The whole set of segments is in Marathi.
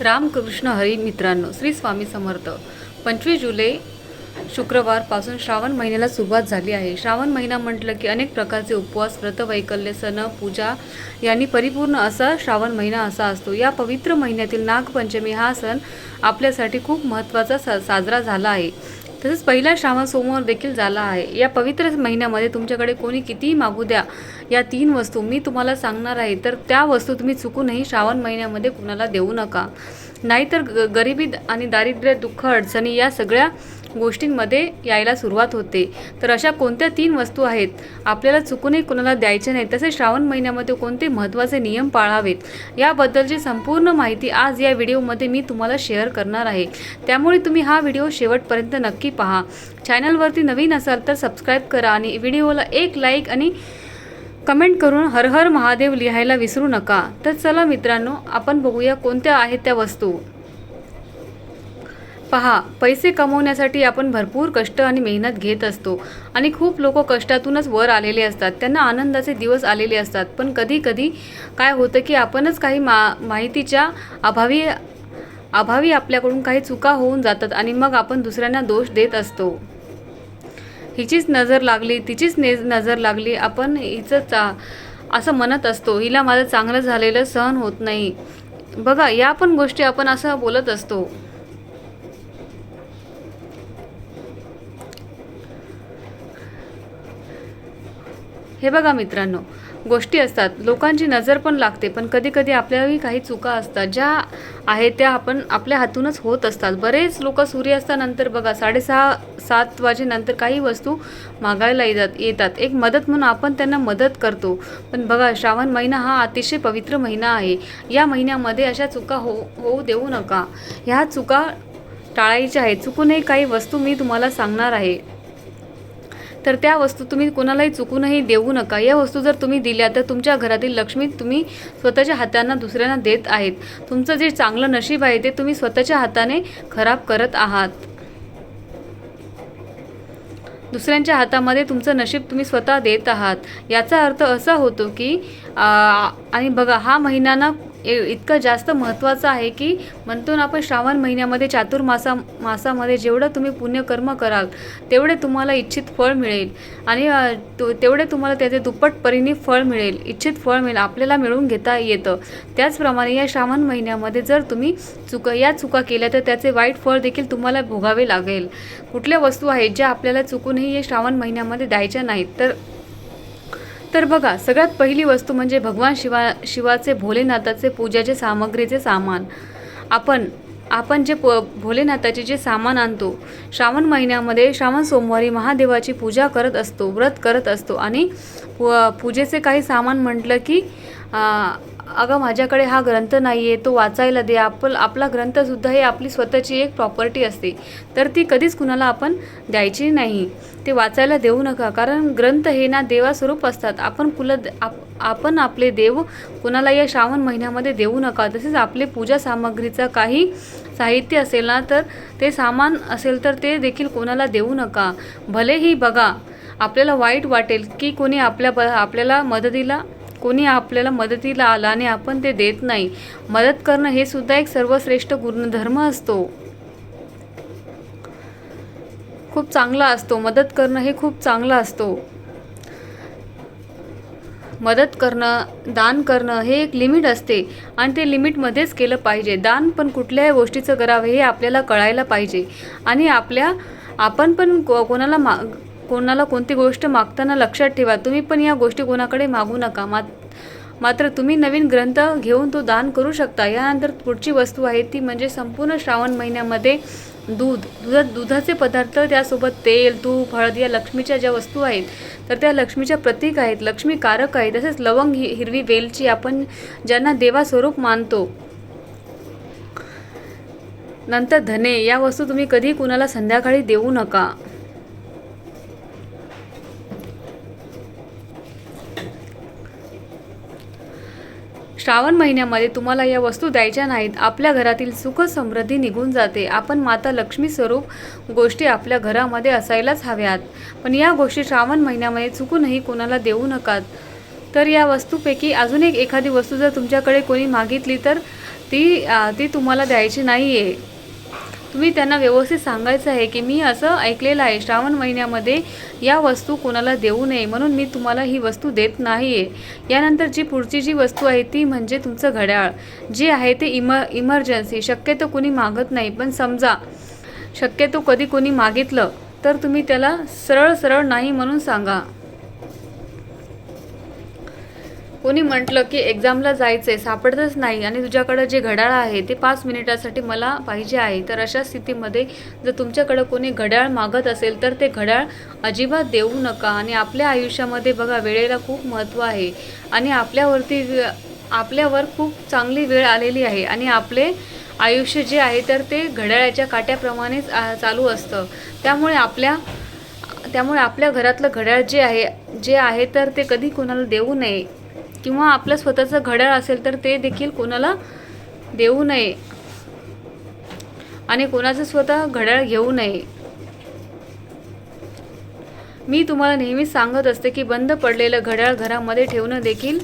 रामकृष्ण हरी मित्रांनो श्री स्वामी समर्थ. पंचवीस जुलै शुक्रवारपासून श्रावण महिन्याला सुरुवात झाली आहे. श्रावण महिना म्हटलं की अनेक प्रकारचे उपवास व्रत वैकल्य सण पूजा यांनी परिपूर्ण असा श्रावण महिना असा असतो. या पवित्र महिन्यातील नागपंचमी हा सण आपल्यासाठी खूप महत्त्वाचा सा साजरा झाला आहे. तसेच पहिला श्रावण सोमवार देखील झाला आहे. या पवित्र महिन्यामध्ये तुमच्याकडे कोणी कितीही मागू द्या या तीन वस्तू मी तुम्हाला सांगणार आहे. तर त्या वस्तू तुम्ही चुकूनही श्रावण महिन्यामध्ये कुणाला देऊ नका. नाहीतर ग गरिबी आणि दारिद्र्य दुःख अडचणी या सगळ्या गोष्टींमध्ये यायला सुरुवात होते. तर अशा कोणत्या तीन वस्तू आहेत? आपल्याला चुकूनही कुणाला द्यायच्या नाहीत तसेच श्रावण महिन्यामध्ये कोणते महत्त्वाचे नियम पाळावेत? याबद्दलची संपूर्ण माहिती आज या व्हिडिओमध्ये मी तुम्हाला शेअर करणार आहे. त्यामुळे तुम्ही हा व्हिडिओ शेवटपर्यंत नक्की पहा. चॅनलवरती नवीन असाल तर सबस्क्राईब करा आणि व्हिडिओला एक लाईक आणि कमेंट करून हर हर महादेव लिहायला विसरू नका. तर चला मित्रांनो आपण बघूया कोणत्या आहेत त्या वस्तू. पहा पैसे कमवण्यासाठी आपण भरपूर कष्ट आणि मेहनत घेत असतो. आणि खूप लोक कष्टातूनच वर आलेले असतात. त्यांना आनंदाचे दिवस आलेले असतात. पण कधी कधी काय होतं की आपणच काही मा माहितीच्या अभावी अभावी आपल्याकडून काही चुका होऊन जातात आणि मग आपण दुसऱ्यांना दोष देत असतो. हिचीच नजर लागली तिचीच ने नजर लागली. आपण हिचं चा असं म्हणत असतो हिला माझं चांगलं झालेलं सहन होत नाही. बघा या पण गोष्टी आपण असं बोलत असतो. हे बघा मित्रांनो गोष्टी असतात. लोकांची नजर पण लागते पण कधी कधी काही चुका असतात. ज्या आहेत त्या आपण आपल्या हातूनच होत असतात. बरेच लोक सूर्यास्तानंतर बघा साडेसहा सात वाजेनंतर काही वस्तू मागायला येतात येतात. एक मदत म्हणून आपण त्यांना मदत करतो. पण बघा श्रावण महिना हा अतिशय पवित्र महिना आहे. या महिन्यामध्ये अशा चुका हो होऊ देऊ नका. ह्या चुका टाळायच्या आहेत. चुकूनही काही वस्तू मी तुम्हाला सांगणार आहे. तर त्या वस्तू तुम्ही कोणालाही चुकूनही देऊ नका. या वस्तू जर तुम्ही दिल्या तर तुमच्या घरातील लक्ष्मी तुम्ही स्वतःच्या हातांना दुसऱ्यांना देत आहेत. तुमचं जे चांगलं नशीब आहे ते तुम्ही स्वतःच्या हाताने खराब करत आहात. दुसऱ्यांच्या हातामध्ये तुमचं नशीब तुम्ही स्वतः देत आहात. याचा अर्थ असा होतो की आणि बघा हा महिना ना इतकं जास्त महत्त्वाचं आहे की म्हणतो ना आपण श्रावण महिन्यामध्ये चातुर्मासा मासामध्ये जेवढं तुम्ही पुण्यकर्म कराल तेवढे तुम्हाला इच्छित फळ मिळेल. आणि तो- तेवढे तुम्हाला त्याचे दुप्पट परीने फळ मिळेल इच्छित फळ मिळेल आपल्याला मिळवून घेता येतं. त्याचप्रमाणे या श्रावण महिन्यामध्ये जर तुम्ही चुका या चुका केल्या तर त्याचे वाईट फळ देखील तुम्हाला भोगावे लागेल. कुठल्या वस्तू आहेत ज्या आपल्याला चुकूनही या श्रावण महिन्यामध्ये द्यायच्या नाहीत? तर तर बघा सगळ्यात पहिली वस्तू म्हणजे भगवान शिवा शिवाचे भोलेनाथाचे पूजाचे सामग्रीचे सामान. आपण आपण जे प भोलेनाथाचे जे सामान आणतो श्रावण महिन्यामध्ये श्रावण सोमवारी महादेवाची पूजा करत असतो व्रत करत असतो. आणि पू पूजेचे काही सामान म्हटलं की आ, अगं माझ्याकडे हा ग्रंथ नाही आहे तो वाचायला दे. आपल आपला ग्रंथसुद्धा हे आपली स्वतःची एक प्रॉपर्टी असते. तर ती कधीच कुणाला आपण द्यायची नाही. ते वाचायला देऊ नका. कारण ग्रंथ हे ना देवास्वरूप असतात. आपण कुल आप आपण आपले देव कुणाला या श्रावण महिन्यामध्ये देऊ नका. तसेच आपले पूजा सामग्रीचा काही साहित्य असेल ना तर ते सामान असेल तर ते देखील कोणाला देऊ नका. भलेही बघा आपल्याला वाईट वाटेल की कोणी आपल्या ब आपल्याला मदतीला कोणी आपल्याला मदतीला आला आणि आपण ते देत नाही. मदत करणं हे सुद्धा एक सर्वश्रेष्ठ गुणधर्म असतो. खूप चांगला असतो. मदत करणं हे खूप चांगलं असतो. मदत करणं दान करणं हे एक लिमिट असते आणि ते लिमिटमध्येच केलं पाहिजे. दान पण कुठल्याही गोष्टीचं करावं हे आपल्याला कळायला पाहिजे. आणि आपल्या आपण पण को कोणाला मा कोणाला कोणती गोष्ट मागताना लक्षात ठेवा. तुम्ही पण या गोष्टी कोणाकडे मागू नका. मात मात्र तुम्ही नवीन ग्रंथ घेऊन तो दान करू शकता. यानंतर पुढची वस्तू आहे ती म्हणजे संपूर्ण श्रावण महिन्यामध्ये दूध. दुधात दुधाचे पदार्थ त्यासोबत तेल तूप हळद या लक्ष्मीच्या ज्या वस्तू आहेत तर त्या लक्ष्मीच्या प्रतीक आहेत लक्ष्मी कारक आहेत. तसेच लवंग ही हिरवी वेलची आपण ज्यांना देवास्वरूप मानतो. नंतर धने. या वस्तू तुम्ही कधी कुणाला संध्याकाळी देऊ नका. श्रावण महिन्यामध्ये तुम्हाला या वस्तू द्यायच्या नाहीत. आपल्या घरातील सुख समृद्धी निघून जाते. आपण माता लक्ष्मी स्वरूप गोष्टी आपल्या घरामध्ये असायलाच हव्यात. पण या गोष्टी श्रावण महिन्यामध्ये चुकूनही कोणाला देऊ नकात. तर या वस्तूपैकी अजून एक एखादी वस्तू जर तुमच्याकडे कोणी मागितली तर ती ती तुम्हाला द्यायची नाही आहे तुम्ही त्यांना व्यवस्थित सांगायचं आहे की मी असं ऐकलेलं आहे श्रावण महिन्यामध्ये या वस्तू कोणाला देऊ नये म्हणून मी तुम्हाला ही वस्तू देत नाही आहे यानंतर जी पुढची जी वस्तू आहे ती म्हणजे तुमचं घड्याळ. जे आहे ते इम इमर्जन्सी. शक्यतो कोणी मागत नाही. पण समजा शक्यतो कधी कोणी मागितलं तर तुम्ही त्याला सरळ सरळ नाही म्हणून सांगा. कोणी म्हटलं की एक्झामला जायचं आहे सापडतच नाही आणि तुझ्याकडं जे घड्याळ आहे ते पाच मिनिटासाठी मला पाहिजे आहे. तर अशा स्थितीमध्ये जर तुमच्याकडं कोणी घड्याळ मागत असेल तर ते घड्याळ अजिबात देऊ नका आणि आपल्या आयुष्यामध्ये बघा वेळेला खूप महत्त्व आहे आणि आपल्यावरती आपल्यावर खूप चांगली वेळ आलेली आहे आणि आपले आयुष्य जे आहे तर ते घड्याळाच्या काट्याप्रमाणेच चालू असतं. त्यामुळे आपल्या त्यामुळे आपल्या घरातलं घड्याळ जे आहे जे आहे तर ते कधी कोणाला देऊ नये. किंवा आपलं स्वतःचं घड्याळ असेल तर ते देखील कोणाला देऊ नये. आणि कोणाचं स्वतः घड्याळ घेऊ नये. मी तुम्हाला नेहमीच सांगत असते की बंद पडलेलं घड्याळ घरामध्ये ठेवणं देखील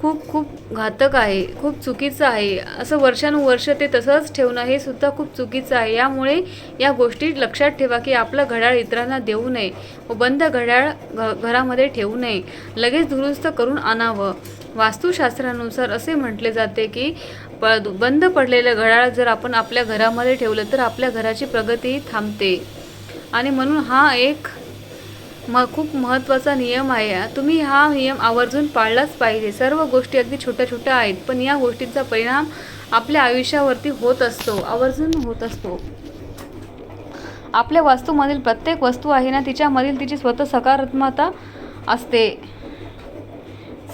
खूप खूप घातक आहे खूप चुकीचं आहे. असं वर्षानुवर्ष ते तसंच ठेवणं हे सुद्धा खूप चुकीचं आहे. यामुळे या गोष्टी लक्षात ठेवा की आपलं घड्याळ इतरांना देऊ नये. व बंद घड्याळ घ घरामध्ये ठेवू नये. लगेच दुरुस्त करून आणावं. वास्तुशास्त्रानुसार असे म्हटले जाते की प बंद पडलेलं घड्याळ जर आपण आपल्या घरामध्ये ठेवलं तर आपल्या घराची प्रगती थांबते. आणि म्हणून हा एक म खूप महत्त्वाचा नियम आहे तुम्ही हा नियम आवर्जून पाळलाच पाहिजे. सर्व गोष्टी अगदी छोट्या छोट्या आहेत पण या गोष्टींचा परिणाम आपल्या आयुष्यावरती होत असतो आवर्जून होत असतो. आपल्या वास्तूमधील प्रत्येक वस्तू आहे ना तिच्यामधील तिची स्वतः सकारात्मकता असते.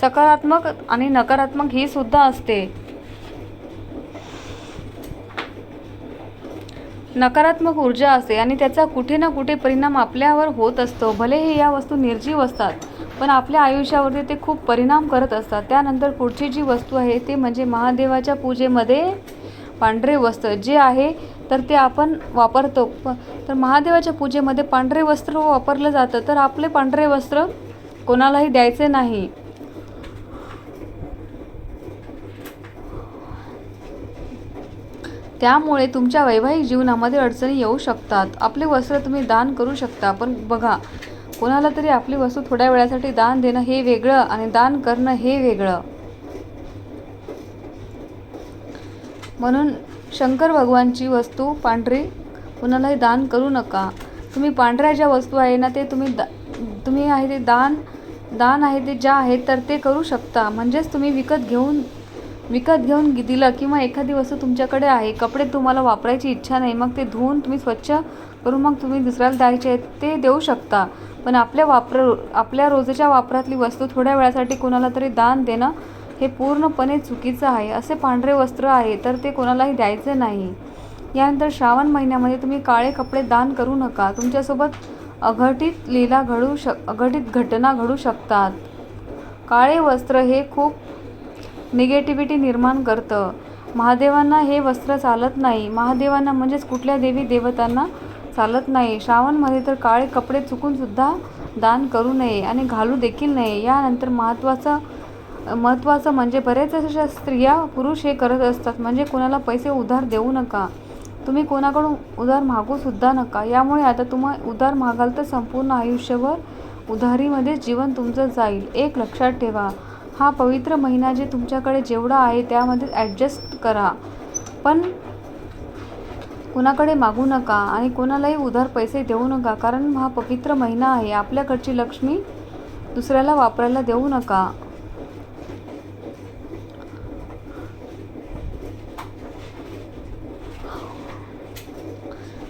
सकारात्मक आणि नकारात्मक ही सुद्धा असते. नकारात्मक ऊर्जा असते आणि त्याचा कुठे ना कुठे परिणाम आपल्यावर होत असतो. भले हे या वस्तू निर्जीव असतात पण आपल्या आयुष्यावरती ते खूप परिणाम करत असतात. त्यानंतर पुढची जी वस्तू आहे ते म्हणजे महादेवाच्या पूजेमध्ये पांढरे वस्त्र जे आहे तर ते आपण वापरतो. प तर महादेवाच्या पूजेमध्ये पांढरे वस्त्र वापरलं जातं तर आपले पांढरे वस्त्र कोणालाही द्यायचे नाही. त्यामुळे तुमच्या वैवाहिक जीवनामध्ये अडचणी येऊ शकतात. आपले वस्त्र तुम्ही दान करू शकता पण बघा कोणाला तरी आपली वस्तू थोड्या वेळासाठी दान देणं हे वेगळं आणि दान करणं हे वेगळं. म्हणून शंकर भगवानची वस्तू पांढरी कुणालाही दान करू नका. तुम्ही पांढऱ्या ज्या वस्तू आहे ना ते तुम्ही दा तुम्ही आहे ते दान दान आहे ते ज्या आहेत तर ते करू शकता. म्हणजेच तुम्ही विकत घेऊन विकत घेऊन दिलं किंवा एखादी वस्तू तुमच्याकडे आहे कपडे तुम्हाला वापरायची इच्छा नाही मग ते धुवून तुम्ही स्वच्छ करून मग तुम्ही दुसऱ्याला द्यायचे आहेत ते देऊ शकता. पण आपल्या वापर आपल्या रोजच्या वापरातली वस्तू थोड्या वेळासाठी कोणाला तरी दान देणं हे पूर्णपणे चुकीचं आहे. असे पांढरे वस्त्र आहे तर ते कोणालाही द्यायचे नाही. यानंतर श्रावण महिन्यामध्ये तुम्ही काळे कपडे दान करू नका. तुमच्यासोबत अघटित लीला घडू शक अघटित घटना घडू शकतात. काळे वस्त्र हे खूप निगेटिव्हिटी निर्माण करतं. महादेवांना हे वस्त्र चालत नाही. महादेवांना म्हणजेच कुठल्या देवी देवतांना चालत नाही. श्रावणमध्ये तर काळे कपडे चुकूनसुद्धा दान करू नये आणि घालू देखील नये. यानंतर महत्त्वाचं महत्त्वाचं म्हणजे बरेच अशा स्त्रिया पुरुष हे करत असतात. म्हणजे कोणाला पैसे उधार देऊ नका. तुम्ही कोणाकडून उधार मागूसुद्धा नका. यामुळे आता तुम्हा उधार मागाल तर संपूर्ण आयुष्यभर उधारीमध्ये जीवन तुमचं जाईल. एक लक्षात ठेवा. हा पवित्र महिना जे तुमच्याकडे जेवढा आहे त्यामध्ये ॲडजस्ट करा. पण कुणाकडे मागू नका आणि कोणालाही उधार पैसे देऊ नका कारण हा पवित्र महिना आहे. आपल्याकडची लक्ष्मी दुसऱ्याला वापरायला देऊ नका.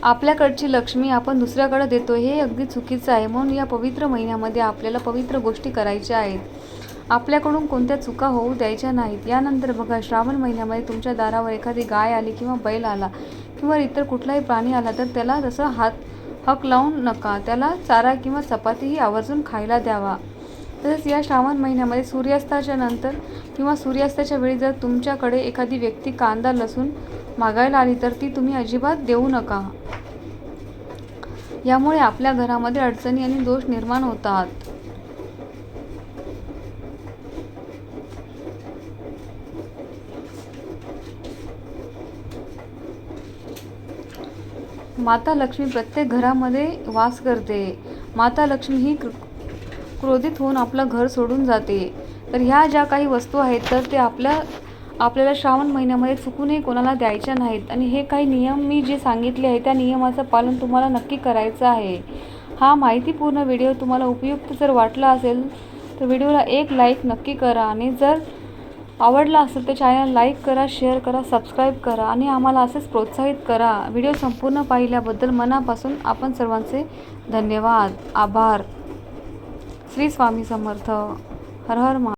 आपल्याकडची लक्ष्मी आपण दुसऱ्याकडे देतो हे अगदी चुकीचं आहे. म्हणून या पवित्र महिन्यामध्ये आपल्याला पवित्र गोष्टी करायच्या आहेत. आपल्याकडून कोणत्या चुका होऊ द्यायच्या नाहीत. यानंतर बघा श्रावण महिन्यामध्ये तुमच्या दारावर एखादी गाय आली किंवा बैल आला किंवा इतर कुठलाही प्राणी आला तर त्याला तसं हात हक लावून नका. त्याला चारा किंवा चपातीही आवर्जून खायला द्यावा. तसेच या श्रावण महिन्यामध्ये सूर्यास्ताच्या नंतर किंवा सूर्यास्ताच्या वेळी जर तुमच्याकडे एखादी व्यक्ती कांदा लसूण मागायला आली तर ती तुम्ही अजिबात देऊ नका. यामुळे आपल्या घरामध्ये अडचणी आणि दोष निर्माण होतात. माता लक्ष्मी प्रत्येक घरामध्ये वास करते. माता लक्ष्मी ही क्र क्रोधित होऊन आपलं घर सोडून जाते. तर ह्या ज्या काही वस्तू आहेत तर ते आपल्या आपल्याला श्रावण महिन्यामध्ये चुकूनही कोणाला द्यायच्या नाहीत. आणि हे काही नियम मी जे सांगितले आहे त्या नियमाचं पालन तुम्हाला नक्की करायचं आहे. हा माहितीपूर्ण व्हिडिओ तुम्हाला उपयुक्त जर वाटला असेल तर व्हिडिओला एक लाईक नक्की करा. आणि जर आवडला असेल तर चॅनल लाईक करा शेअर करा सबस्क्राईब करा आणि आम्हाला असेच प्रोत्साहित करा. व्हिडिओ संपूर्ण पाहिल्याबद्दल मनापासून आपण सर्वांचे धन्यवाद. आभार. श्री स्वामी समर्थ. हर हर महा